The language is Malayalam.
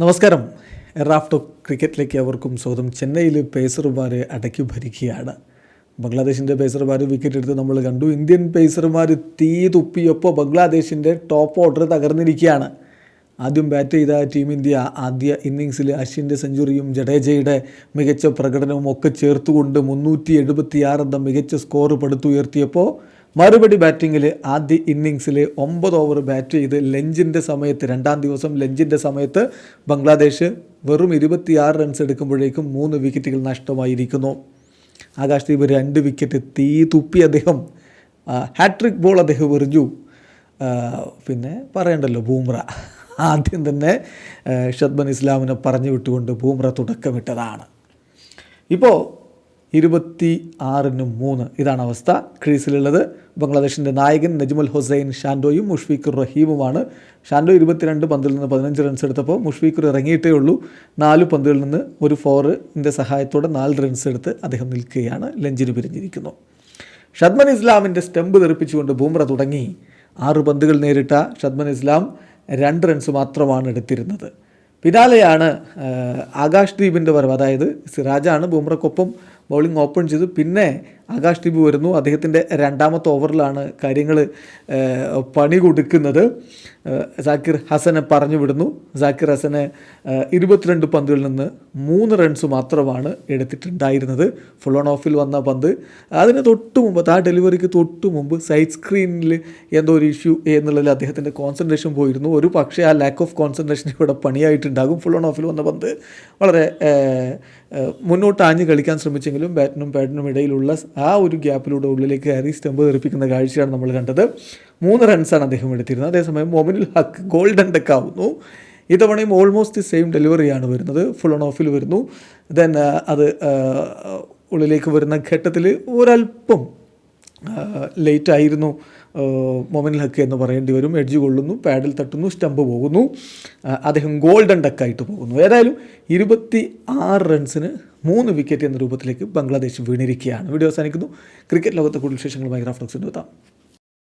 നമസ്കാരം. റാഫ്റ്റോ ക്രിക്കറ്റിലേക്ക് അവർക്കും സ്വാഗതം. ചെന്നൈയിൽ പേസർമാർ അടക്കി ഭരിക്കുകയാണ്. ബംഗ്ലാദേശിന്റെ പേസർമാർ വിക്കറ്റ് എടുത്ത് നമ്മൾ കണ്ടു. ഇന്ത്യൻ പേസർമാർ തീ തുപ്പിയപ്പോൾ ബംഗ്ലാദേശിന്റെ ടോപ്പ് ഓർഡർ തകർന്നിരിക്കുകയാണ്. ആദ്യം ബാറ്റ് ചെയ്ത ടീം ഇന്ത്യ ആദ്യ ഇന്നിങ്സിൽ അശ്വിന്റെ സെഞ്ചുറിയും ജഡേജയുടെ മികച്ച പ്രകടനവും ഒക്കെ ചേർത്തുകൊണ്ട് മുന്നൂറ്റി എഴുപത്തിയാറ് എന്ന മികച്ച സ്കോർ പടുത്തുയർത്തിയപ്പോൾ മറുപടി ബാറ്റിങ്ങിൽ ആദ്യ ഇന്നിങ്സിൽ ഒമ്പത് ഓവർ ബാറ്റ് ചെയ്ത് ലഞ്ചിന്റെ സമയത്ത് രണ്ടാം ദിവസം ലഞ്ചിന്റെ സമയത്ത് ബംഗ്ലാദേശ് വെറും ഇരുപത്തിയാറ് റൺസ് എടുക്കുമ്പോഴേക്കും മൂന്ന് വിക്കറ്റുകൾ നഷ്ടമായിരിക്കുന്നു. ആകാശ് രണ്ട് വിക്കറ്റ് തീ തുപ്പി അദ്ദേഹം ഹാട്രിക് ബോൾ അദ്ദേഹം എറിഞ്ഞു. പിന്നെ പറയണ്ടല്ലോ ബൂമ്ര. ആദ്യം തന്നെ ഷദ്ബൻ ഇസ്ലാമിനെ പറഞ്ഞു വിട്ടുകൊണ്ട് ബൂമ്ര തുടക്കമിട്ടതാണ്. ഇപ്പോൾ ഇരുപത്തി ആറിന് മൂന്ന് ഇതാണ് അവസ്ഥ. ക്രീസിലുള്ളത് ബംഗ്ലാദേശിന്റെ നായകൻ നജ്മുൽ ഹുസൈൻ ഷാൻഡോയും മുഷ്ഫീഖുർ റഹീമുമാണ്. ഷാൻഡോ ഇരുപത്തിരണ്ട് പന്തിൽ നിന്ന് പതിനഞ്ച് റൺസ് എടുത്തപ്പോൾ മുഷ്ഫീഖുർ ഇറങ്ങിയിട്ടേ ഉള്ളൂ. നാല് പന്തുകളിൽ നിന്ന് ഒരു ഫോറിന്റെ സഹായത്തോടെ നാല് റൺസ് എടുത്ത് അദ്ദേഹം നിൽക്കുകയാണ്. ലഞ്ചിന് പിരിഞ്ഞിരിക്കുന്നു. ഷദ്മൻ ഇസ്ലാമിന്റെ സ്റ്റെമ്പ് തെറിപ്പിച്ചുകൊണ്ട് ബൂമ്ര തുടങ്ങി. ആറ് പന്തുകൾ നേരിട്ട ഷദ്മൻ ഇസ്ലാം രണ്ട് റൺസ് മാത്രമാണ് എടുത്തിരുന്നത്. പിന്നാലെയാണ് ആകാശ് ദീപിന്റെ വരവ്. അതായത് സിറാജാണ് ബൂമ്രക്കൊപ്പം ബൗളിംഗ് ഓപ്പൺ ചെയ്തു. പിന്നെ ആകാശ് ദീപ് വരുന്നു. അദ്ദേഹത്തിന്റെ രണ്ടാമത്തെ ഓവറിലാണ് കാര്യങ്ങൾ പണി കൊടുക്കുന്നത്. സാക്കിർ ഹസനെ പറഞ്ഞു വിടുന്നു. സാക്കിർ ഹസനെ ഇരുപത്തിരണ്ട് പന്തുകളിൽ നിന്ന് മൂന്ന് റൺസ് മാത്രമാണ് എടുത്തിട്ടുണ്ടായിരുന്നത്. ഫുൾ ഓൺ ഓഫിൽ വന്ന പന്ത്. അതിന് തൊട്ട് മുമ്പ് ആ ഡെലിവറിക്ക് തൊട്ട് മുമ്പ് സൈഡ് സ്ക്രീനിൽ എന്തോ ഒരു ഇഷ്യൂ എന്നുള്ളതിൽ അദ്ദേഹത്തിന്റെ കോൺസെൻട്രേഷൻ പോയിരുന്നു. ഒരു പക്ഷേ ആ ലാക്ക് ഓഫ് കോൺസെൻട്രേഷൻ ഇവിടെ പണിയായിട്ടുണ്ടാകും. ഫുൾ ഓൺ ഓഫിൽ വന്ന പന്ത്. വളരെ മുന്നോട്ട് ആഞ്ഞ് കളിക്കാൻ ശ്രമിച്ചെങ്കിലും ബാറ്റിനും പാഡിനും ഇടയിലുള്ള ആ ഒരു ഗ്യാപ്പിലൂടെ ഉള്ളിലേക്ക് ഹാരി സ്റ്റംപ് തെറിപ്പിക്കുന്ന കാഴ്ചയാണ് നമ്മൾ കണ്ടത്. മൂന്ന് റൺസാണ് അദ്ദേഹം എടുത്തിരുന്നത്. അതേസമയം മൊമിനുൽ ഹക്ക് ഗോൾഡൻ ഡെക്ക് ആവുന്നു. ഇത്തവണയും ഓൾമോസ്റ്റ് സെയിം ഡെലിവറിയാണ് വരുന്നത്. ഫുൾ ഓൺ ഓഫിൽ വരുന്നു. ദെൻ അത് ഉള്ളിലേക്ക് വരുന്ന ഘട്ടത്തിൽ ഒരല്പം ലേറ്റ് ആയിരുന്നു മൊമിനുൽ ഹക്ക് എന്ന് പറയേണ്ടി വരും. എഡ്ജ് കൊള്ളുന്നു പാഡിൽ തട്ടുന്നു സ്റ്റമ്പ് പോകുന്നു. അദ്ദേഹം ഗോൾഡൻ ഡക്കായിട്ട് പോകുന്നു. ഏതായാലും ഇരുപത്തി ആറ് റൺസിന് മൂന്ന് വിക്കറ്റ് എന്ന രൂപത്തിലേക്ക് ബംഗ്ലാദേശ് വീണിരിക്കുകയാണ്. വീഡിയോ അവസാനിക്കുന്നു. ക്രിക്കറ്റ് ലോകത്തെ കൂടുതൽ വിശേഷങ്ങളുമായി ഗ്രാഫ്റ്റോക്സിന്റെ എത്താം.